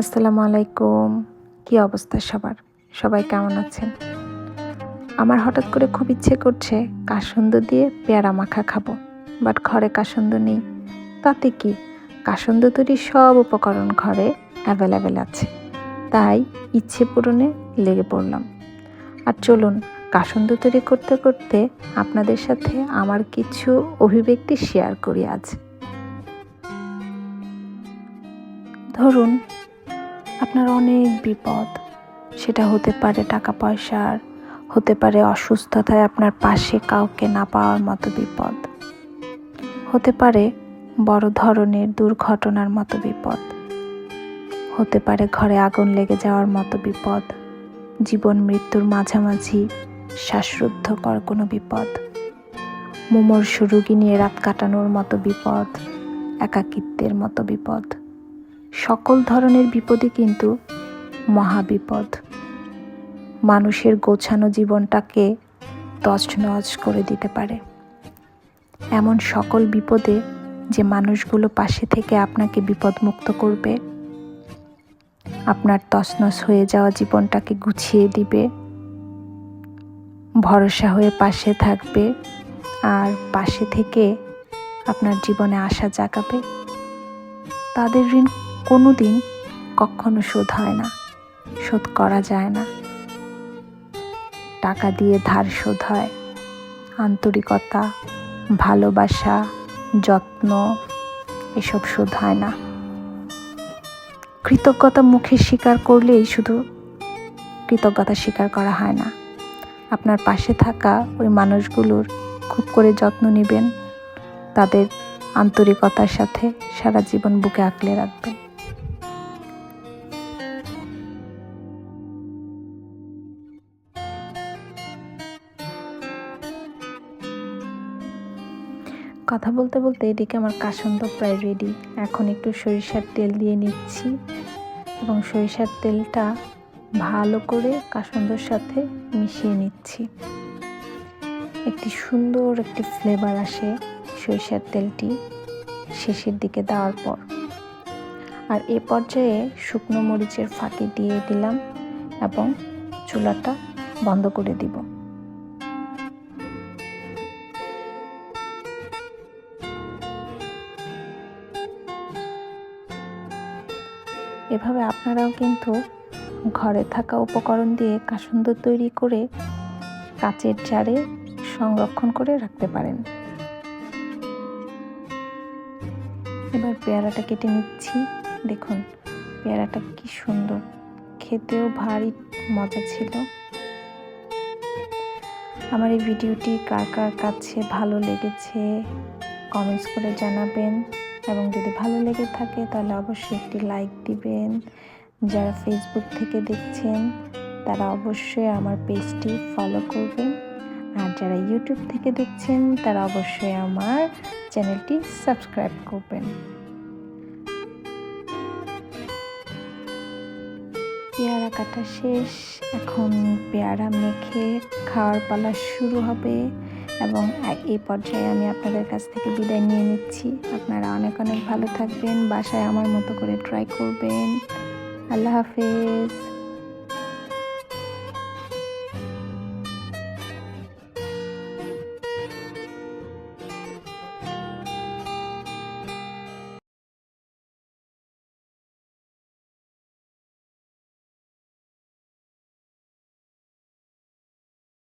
আসসালামু আলাইকুম। কী অবস্থা সবার? সবাই কেমন আছেন? আমার হঠাৎ করে খুব ইচ্ছে করছে কাসন্দ দিয়ে পেয়ারা মাখা খাব, বাট ঘরে কাসন্দ নেই। তাতে কি? কাসন্দ তৈরির সব উপকরণ ঘরে অ্যাভেলেবেল আছে। তাই ইচ্ছে পূরণে লেগে পড়লাম। আর চলুন, কাসন্দ তৈরি করতে করতে আপনাদের সাথে আমার কিছু অভিব্যক্তি শেয়ার করি আজ। ধরুন আপনার অনেক বিপদ। সেটা হতে পারে টাকা পয়সার, হতে পারে অসুস্থতায় আপনার পাশে কাউকে না পাওয়ার মতো বিপদ। হতে পারে বড় ধরনের দুর্ঘটনার মতো বিপদ। হতে পারে ঘরে আগুন লেগে যাওয়ার মতো বিপদ। জীবন মৃত্যুর মাঝামাঝি শ্বাসরুদ্ধকর কোনো বিপদ। মুমর্ষু রুগী নিয়ে রাত কাটানোর মতো বিপদ। একাকিত্বের মতো বিপদ। সকল ধরনের বিপদই কিন্তু মহাবিপদ। মানুষের গোছানো জীবনটাকে তছনছ করে দিতে পারে। এমন সকল বিপদে যে মানুষগুলো পাশে থেকে আপনাকে বিপদমুক্ত করবে, আপনার তছনছ হয়ে যাওয়া জীবনটাকে গুছিয়ে দিবে, ভরসা হয়ে পাশে থাকবে আর পাশে থেকে আপনার জীবনে আশা জাগাবে। তাদের ঋণ কোনো দিন কখনো শোধ হয় না, শোধ করা যায় না। টাকা দিয়ে ধার শোধ হয়, আন্তরিকতা, ভালোবাসা, যত্ন, এসব শোধ হয় না। কৃতজ্ঞতা মুখে স্বীকার করলেই শুধু কৃতজ্ঞতা স্বীকার করা হয় না। আপনার পাশে থাকা ওই মানুষগুলোর খুব করে যত্ন নেবেন, তাদের আন্তরিকতার সাথে সারা জীবন বুকে আঁকলে রাখবেন। কথা বলতে বলতে এদিকে আমার কাসন্দ প্রায় রেডি এখন একটু সরিষার তেল দিয়ে নিচ্ছি। এবং সরিষার তেলটা ভালো করে কাসন্দর সাথে মিশিয়ে নিচ্ছি। একটি সুন্দর একটি ফ্লেভার আসে সরিষার তেলটি শেষের দিকে দেওয়ার পর। আর এ পর্যায়ে শুকনো মরিচের ফাঁকি দিয়ে দিলাম এবং চুলাটা বন্ধ করে দিব। এভাবে আপনারাও কিন্তু ঘরে থাকা উপকরণ দিয়ে কাসন্দ তৈরি করে কাচের জারে সংরক্ষণ করে রাখতে পারেন। এবার পেয়ারাটা কেটে নিচ্ছি। দেখুন, পেয়ারাটা কি সুন্দর। খেতেও ভারী মজা ছিল। আমার এই ভিডিওটি কার কার কাছে ভালো লেগেছে কমেন্টস করে জানাবেন। এবং যদি ভালো লেগে থাকে তাহলে অবশ্যই একটি লাইক দিবেন। যারা ফেসবুক থেকে দেখছেন, তারা অবশ্যই আমার পেজটি ফলো করবেন। আর যারা ইউটিউব থেকে দেখছেন, তারা অবশ্যই আমার চ্যানেলটি সাবস্ক্রাইব করবেন। পেয়ারা কাটা শেষ। এখন পেয়ারা মেখে খাওয়ার পালা শুরু হবে। এবং এই পর্যায়ে আমি আপনাদের কাছ থেকে বিদায় নিয়ে নিচ্ছি। আপনারা অনেক অনেক ভালো থাকবেন। বাসায় আমার মতো করে ট্রাই করবেন। আল্লাহ হাফেজ।